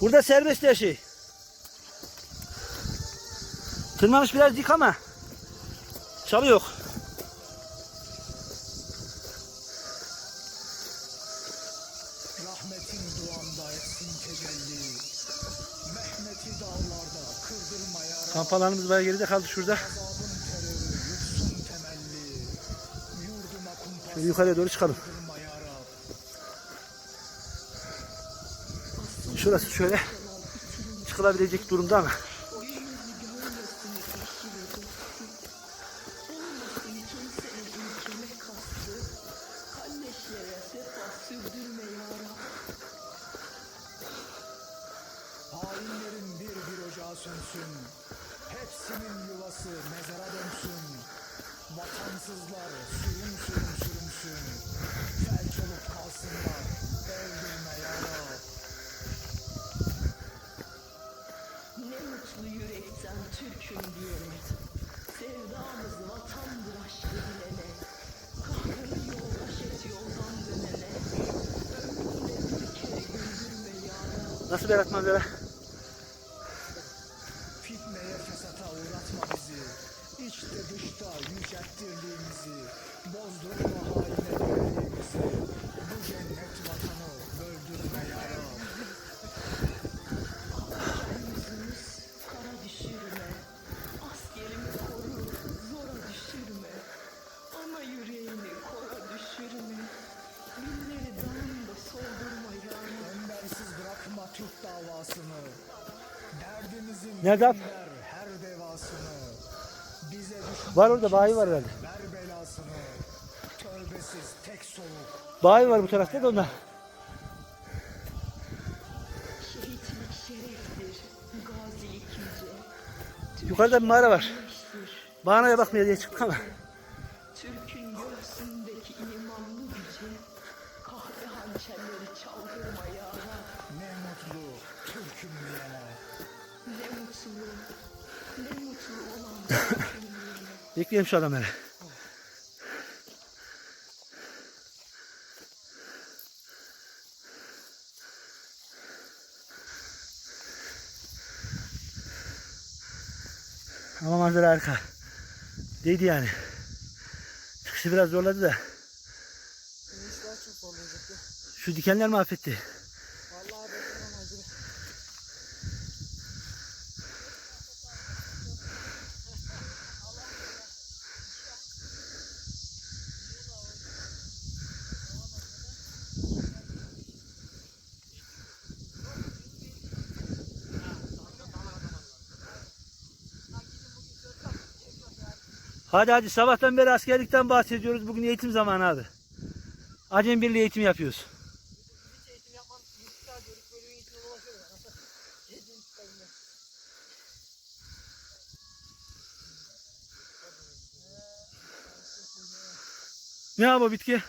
Burada serbest her şey. Tırmanış biraz dik ama çalı yok. Rahmetin duamda etsin tecelli. Mehmet'i dağlarda kırdırma yara. Kamp alanımız bayağı geride kaldı şurada. Şöyle yukarıya doğru çıkalım. Şurası şöyle çıkılabilecek durumda ama. Hainlerin bir bir ocağı sönsün. Hepsinin yuvası mezara dönsün. Vatansızlar sürüm sürüm sürünsün. Felç olup kalsınlar. Öldürme yara. Yürekten Türk'üm diyene Sevdamız vatandır aşkı bilene Kahrını yoldaş et yoldan dönene Ömründe bir kere güldürme yara Nasıl Berat manzara? Fitneye fesata uğratma bizi. İçte dışta yücelttirdiğimizi. Bozdurma haline döndiğimizi. Türk davasını. Derdimizin gönder her devasını. Bize Var orada bayi var herhalde. ver belasını. Tövbesiz tek soluk. Bayi var bu tarafta da onda. Şehitlik şereftir, gazilik yüce. Yukarıda bir mağara var. Bağnaya bakmaya diye çıktık ama. Bekleyelim şu adamları. Ama manzara harika. Değdi yani. Çıkışı biraz zorladı da. Şu dikenler mahvetti. Hadi hadi sabahtan beri askerlikten bahsediyoruz. Bugün eğitim zamanı abi. Acem Birliği eğitim yapıyoruz. Ne o bitki?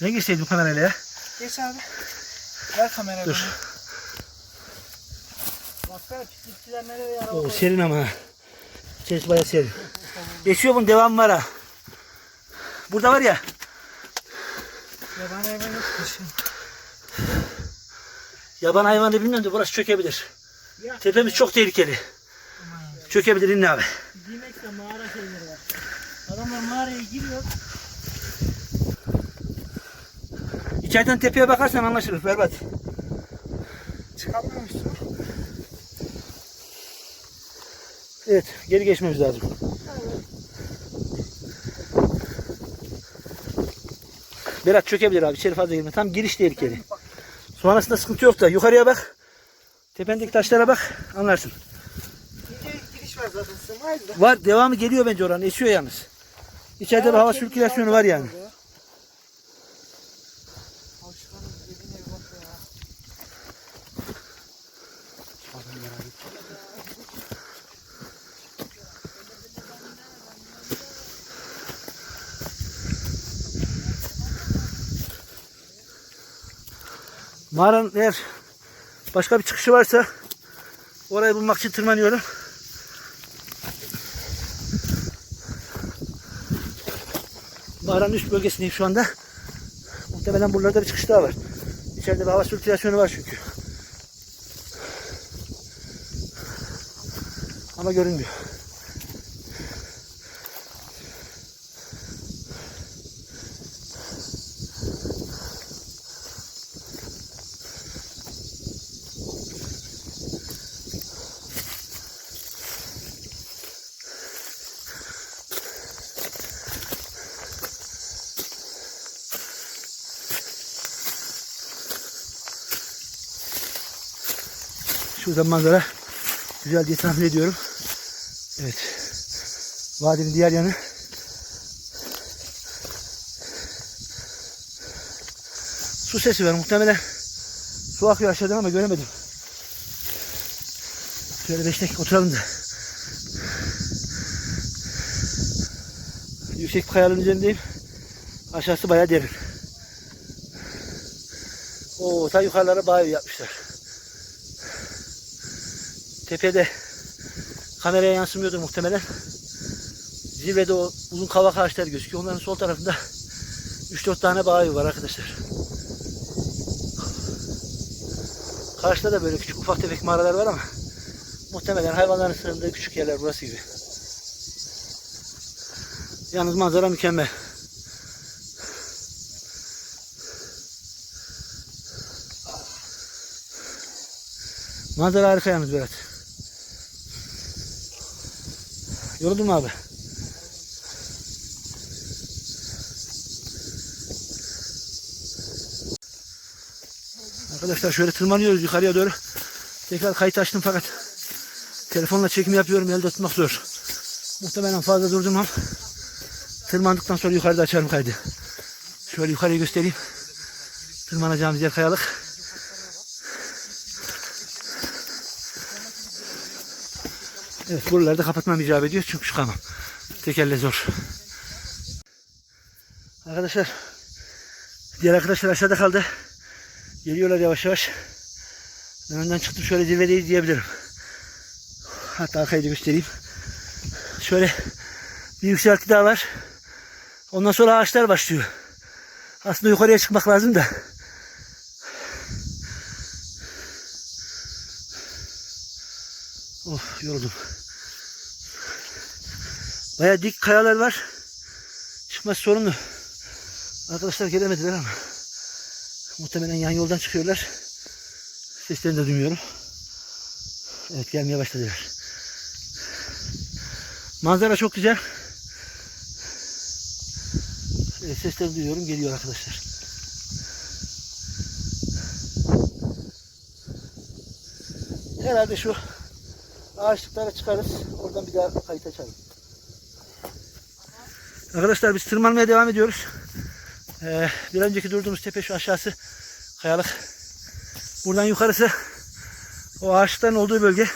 Ne geçseydi bu kamerayla ya? Geç abi. Ver kamerayı Dur. Baksana pislikçiler nereye yara O serin ama. İçerisi bayağı serin. Geçiyor bunun devamı var ha. Burada var ya. Yaban hayvanı. Yaban hayvanı bilmiyorum da burası çökebilir. Tepemiz çok tehlikeli. Çökebilir inne abi. Dimek'te mağara şeyleri var. Adamlar mağaraya giriyor. İçeriden tepeye bakarsan anlaşılır Berbat. Çıkamıyormuşsun. Evet geri geçmemiz lazım. Berat çökebilir abi içeri fazla girme. Tam giriş tehlikeli. Sonrasında sıkıntı yok da yukarıya bak. Tependeki taşlara bak anlarsın. Giriş var zaten. Var devamı geliyor bence oranın esiyor yalnız. İçeride bir hava sirkülasyonu var yani. Aşkanın Mağaranın eğer başka bir çıkışı varsa orayı bulmak için tırmanıyorum. Mağaranın üst bölgesindeyim şu anda. Muhtemelen buralarda bir çıkış daha var. İçeride bir hava sirkülasyonu var çünkü. Ama görünmüyor. Şurada manzara güzel diye tahmin ediyorum. Evet. Vadinin diğer yanı. Su sesi var muhtemelen. Su akıyor aşağıdan ama göremedim. Şöyle beş dakika oturalım da. Yüksek bir kayanın üzerindeyim. Aşağısı bayağı derin. Oo, ta yukarılara evi yapmışlar. Tepede kameraya yansımıyordur muhtemelen. Zirvede o uzun kavak ağaçları gözüküyor. Onların sol tarafında 3-4 tane bağ var arkadaşlar. Karşıda da böyle küçük ufak tefek mağaralar var ama muhtemelen hayvanların sığındığı küçük yerler burası gibi. Yalnız manzara mükemmel. Manzara harika yalnız Berat. Yoruldun mu abi? Arkadaşlar şöyle tırmanıyoruz yukarıya doğru. Tekrar kayıt açtım fakat telefonla çekim yapıyorum elde tutmak zor. Muhtemelen fazla durdurmam. Tırmandıktan sonra yukarıda açarım kaydı. Şöyle yukarıyı göstereyim. Tırmanacağımız yer kayalık. Evet buraları da kapatmam icap ediyor çünkü çıkamam. Tekerle zor. Arkadaşlar diğer arkadaşlar aşağıda kaldı. Geliyorlar yavaş yavaş. Ben önden çıktım şöyle zirvedeyiz diyebilirim. Hatta arkayı da göstereyim. Şöyle bir yükselti daha var. Ondan sonra ağaçlar başlıyor. Aslında yukarıya çıkmak lazım da. Oh yoruldum. Baya dik kayalar var. Çıkması sorunlu. Arkadaşlar gelemediler ama. Muhtemelen yan yoldan çıkıyorlar. Seslerini de duymuyorum. Evet gelmeye başladılar. Manzara çok güzel. Evet, seslerini duyuyorum. Geliyor arkadaşlar. Herhalde şu ağaçlıklara çıkarız. Oradan bir daha kayıt açalım. Arkadaşlar biz tırmanmaya devam ediyoruz. Ee, bir önceki durduğumuz tepe şu aşağısı kayalık. Buradan yukarısı o ağaçların olduğu bölge.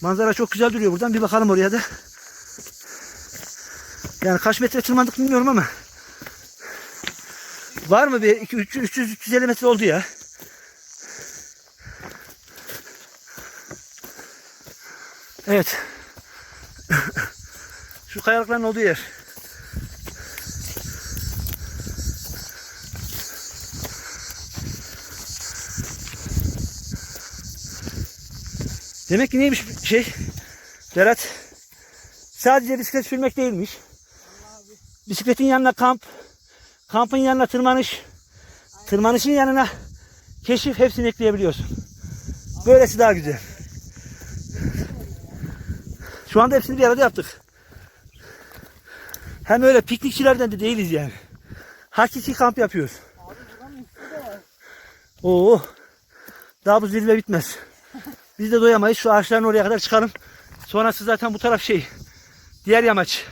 Manzara çok güzel duruyor buradan. Bir bakalım oraya da. Yani kaç metre tırmandık bilmiyorum ama var mı bir 300 300 350 metre oldu ya. Evet. Şu kayalıkların olduğu yer. Demek ki neymiş şey? Berat sadece bisiklet sürmek değilmiş. Bisikletin yanına kamp, kampın yanına tırmanış, tırmanışın yanına keşif hepsini ekleyebiliyorsun. Böylesi daha güzel. Şu anda hepsini bir arada yaptık. Hem öyle piknikçilerden de değiliz yani. Hakiki kamp yapıyoruz. Oo. Daha bu zirve bitmez. Biz de doyamayız. Şu ağaçların oraya kadar çıkalım. Sonrası zaten bu taraf şey. Diğer yamaç.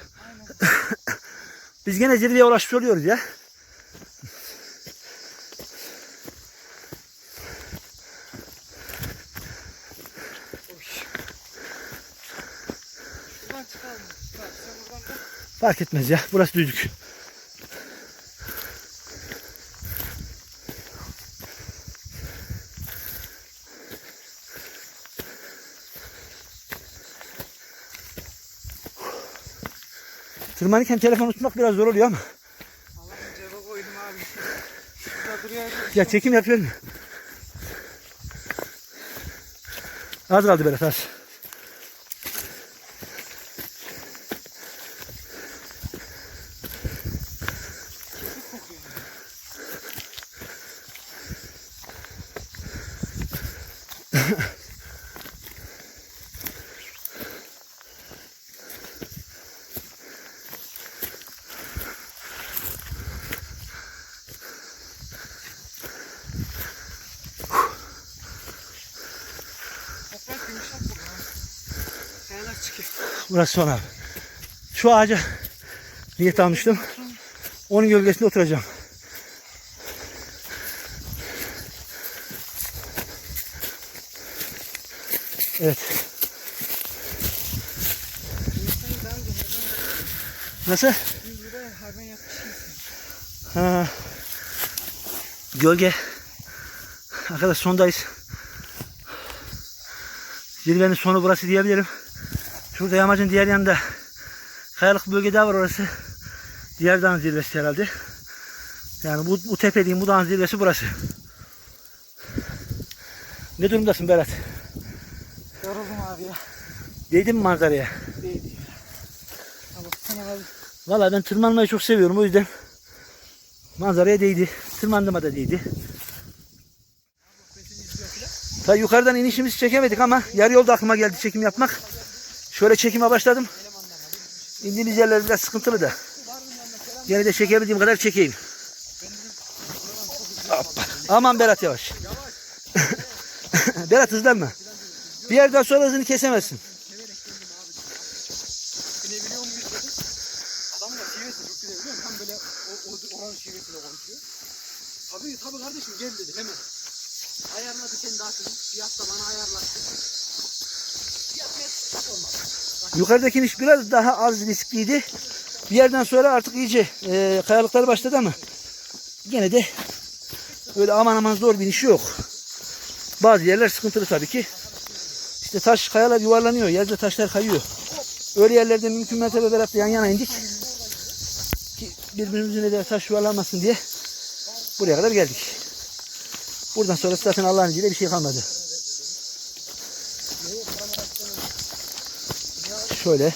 Biz gene zirveye ulaşmış oluyoruz ya. Fark etmez ya. Burası düzlük. Tırmanırken telefonu tutmak biraz zor oluyor ama. Allah'ım cebe koydum abi. Ya çekim yapıyorum. Az kaldı böyle az. Burası son abi. Şu ağaca niyet almıştım. Onun gölgesinde oturacağım. Evet. Nasıl? 100 liraya hayvan yapmışsın. Ha. Gölge. Arkadaş sondayız. Zirvenin sonu burası diyebilirim. Şurada yamacın diğer yanında kayalık bölge daha var orası. Diğer dağın zirvesi herhalde. Yani bu, bu tepe değil, bu dağın zirvesi burası. Ne durumdasın Berat? Yoruldum abi ya. Değdin mi manzaraya? Değdi. Valla ben tırmanmayı çok seviyorum o yüzden manzaraya değdi. Tırmandığıma da değdi. Ta yukarıdan inişimizi çekemedik ama yarı yolda aklıma geldi çekim yapmak. Şöyle çekime başladım. İndiğimiz yerler biraz sıkıntılı da. Yine de çekebildiğim kadar çekeyim. Aman Berat yavaş. Berat hızlanma. Bir yerden sonra hızını kesemezsin. Tabii tabii kardeşim gel dedi hemen. Ayarladı kendi akını. Fiyat da bana ayarlattı. Yukarıdaki iniş biraz daha az riskliydi. Bir yerden sonra artık iyice e, kayalıklar başladı ama gene de öyle aman aman zor bir iniş yok. Bazı yerler sıkıntılı tabii ki. İşte taş kayalar yuvarlanıyor. Yerde taşlar kayıyor. Öyle yerlerde mümkün mertebe Berat'la yan yana indik. Ki birbirimizin de taş yuvarlanmasın diye buraya kadar geldik. Buradan sonra zaten Allah'ın izniyle bir şey kalmadı. Şöyle.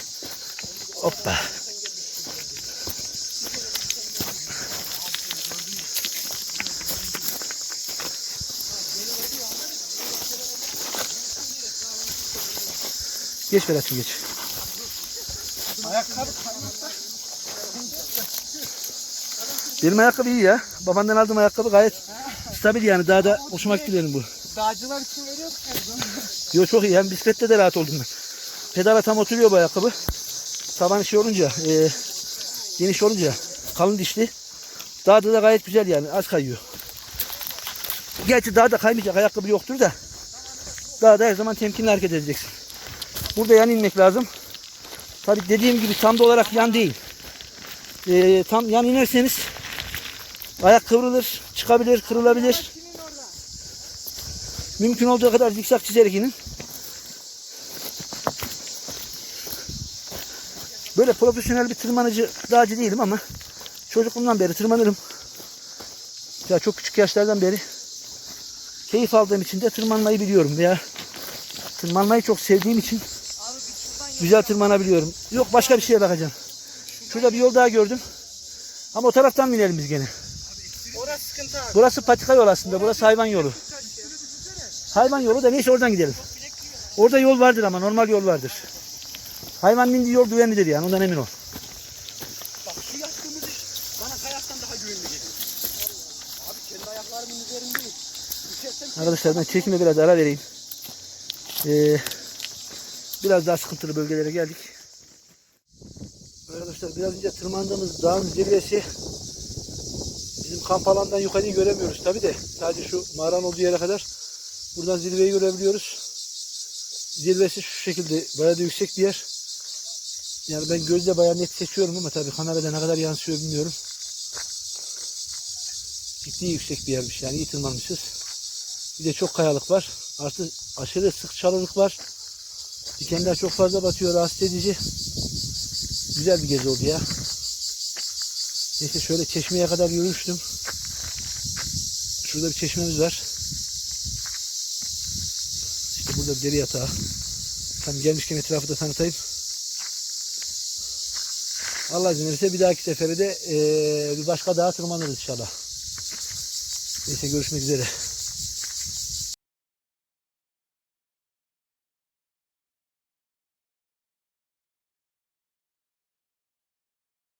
Hoppa. Geç Berat'cığım geç. Ayakkabı Benim ayakkabı iyi ya. Babandan aldığım ayakkabı gayet stabil yani. Daha da hoşuma gitti benim bu. dağcılar için veriyorduk ya. Yo çok iyi. Hem bisiklette de rahat oldum ben. Pedala tam oturuyor bu ayakkabı. Taban şey olunca, e, geniş olunca kalın dişli. Dağda da gayet güzel yani. Az kayıyor. Gerçi dağda kaymayacak ayakkabı yoktur da. Dağda her zaman temkinli hareket edeceksin. Burada yan inmek lazım. Tabii dediğim gibi tam da olarak yan değil. E, tam yan inerseniz ayak kıvrılır, çıkabilir, kırılabilir. Mümkün olduğu kadar zikzak çizerek inin. Böyle profesyonel bir tırmanıcı dağcı değilim ama çocukluğumdan beri tırmanırım. Ya çok küçük yaşlardan beri keyif aldığım için de tırmanmayı biliyorum veya tırmanmayı çok sevdiğim için güzel tırmanabiliyorum. Yok başka bir şeye bakacağım. Şurada bir yol daha gördüm. Ama o taraftan mı inelim biz gene? Orası sıkıntı abi. Burası patika yol aslında. Burası hayvan yolu. Hayvan yolu da neyse oradan gidelim. Orada yol vardır ama normal yol vardır. Hayvan bindiği yol güvenlidir yani ondan emin ol. Bak şu yattığımız iş bana kayaktan daha güvenli geliyor. Abi kendi ayaklarımın üzerindeyim. Düşersem Arkadaşlar ben çekime biraz ara vereyim. Ee, biraz daha sıkıntılı bölgelere geldik. Arkadaşlar biraz önce tırmandığımız dağın zirvesi bizim kamp alanından yukarıyı göremiyoruz tabi de sadece şu mağaranın olduğu yere kadar buradan zirveyi görebiliyoruz. Zirvesi şu şekilde bayağı da yüksek bir yer. Yani ben gözle bayağı net seçiyorum ama tabi kamerada ne kadar yansıyor bilmiyorum. Ciddi yüksek bir yermiş yani iyi. Bir de çok kayalık var. Artı aşırı sık çalılık var. Dikenler çok fazla batıyor. Rahatsız edici. Güzel bir gezi oldu ya. Neyse şöyle çeşmeye kadar yürümüştüm. Şurada bir çeşmemiz var. İşte burada bir deri yatağı. Tam gelmişken etrafı da tanıtayım. Allah izin verirse bir dahaki sefere de eee, bir başka dağa tırmanırız inşallah. Neyse görüşmek üzere.